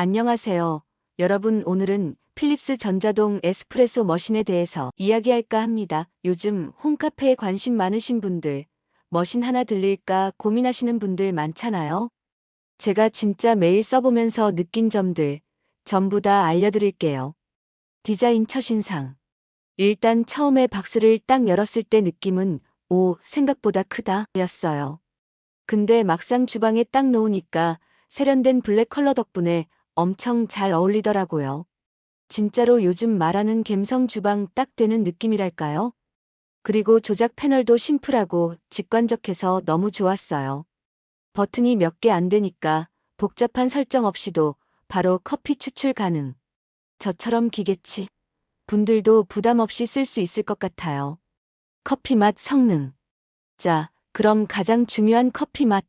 안녕하세요. 여러분 오늘은 필립스 전자동 에스프레소 머신에 대해서 이야기할까 합니다. 요즘 홈카페에 관심 많으신 분들, 머신 하나 들릴까 고민하시는 분들 많잖아요. 제가 진짜 매일 써보면서 느낀 점들 전부 다 알려드릴게요. 디자인 첫인상. 일단 처음에 박스를 딱 열었을 때 느낌은 오, 생각보다 크다 였어요. 근데 막상 주방에 딱 놓으니까 세련된 블랙 컬러 덕분에 엄청 잘 어울리더라고요. 진짜로 요즘 말하는 갬성 주방 딱 되는 느낌이랄까요? 그리고 조작 패널도 심플하고 직관적해서 너무 좋았어요. 버튼이 몇 개 안 되니까 복잡한 설정 없이도 바로 커피 추출 가능. 저처럼 기계치 분들도 부담 없이 쓸 수 있을 것 같아요. 커피 맛 성능. 자, 그럼 가장 중요한 커피 맛.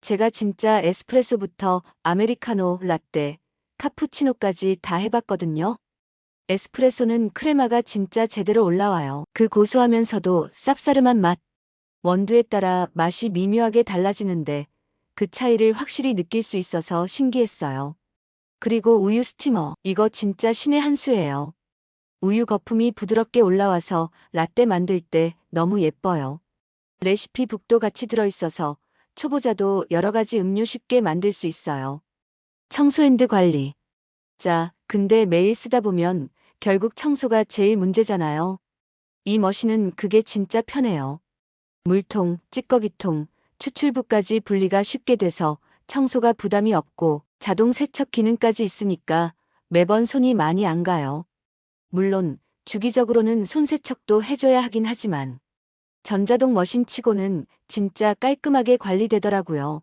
제가 진짜 에스프레소부터 아메리카노, 라떼, 카푸치노까지 다 해봤거든요. 에스프레소는 크레마가 진짜 제대로 올라와요. 그 고소하면서도 쌉싸름한 맛. 원두에 따라 맛이 미묘하게 달라지는데 그 차이를 확실히 느낄 수 있어서 신기했어요. 그리고 우유 스티머. 이거 진짜 신의 한 수예요. 우유 거품이 부드럽게 올라와서 라떼 만들 때 너무 예뻐요. 레시피 북도 같이 들어있어서 초보자도 여러 가지 음료 쉽게 만들 수 있어요. 청소핸드 관리. 자, 근데 매일 쓰다 보면 결국 청소가 제일 문제잖아요. 이 머신은 그게 진짜 편해요. 물통, 찌꺼기통, 추출부까지 분리가 쉽게 돼서 청소가 부담이 없고 자동 세척 기능까지 있으니까 매번 손이 많이 안 가요. 물론 주기적으로는 손 세척도 해줘야 하긴 하지만 전자동 머신 치고는 진짜 깔끔하게 관리되더라고요.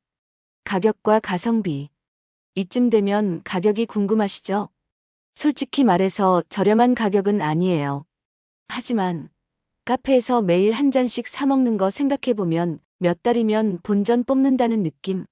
가격과 가성비. 이쯤 되면 가격이 궁금하시죠? 솔직히 말해서 저렴한 가격은 아니에요. 하지만 카페에서 매일 한 잔씩 사먹는 거 생각해보면 몇 달이면 본전 뽑는다는 느낌.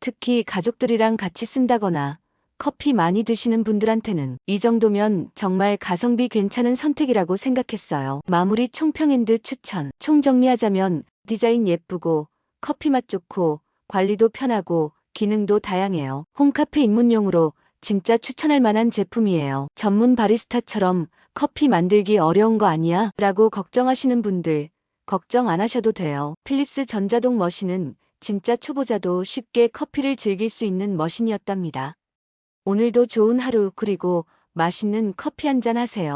특히 가족들이랑 같이 쓴다거나 커피 많이 드시는 분들한테는 이 정도면 정말 가성비 괜찮은 선택이라고 생각했어요. 마무리 총평핸드 추천. 총 정리하자면 디자인 예쁘고 커피 맛 좋고 관리도 편하고 기능도 다양해요. 홈카페 입문용으로 진짜 추천할 만한 제품이에요. 전문 바리스타처럼 커피 만들기 어려운 거 아니야? 라고 걱정하시는 분들 걱정 안 하셔도 돼요. 필립스 전자동 머신은 진짜 초보자도 쉽게 커피를 즐길 수 있는 머신이었답니다. 오늘도 좋은 하루 그리고 맛있는 커피 한 잔 하세요.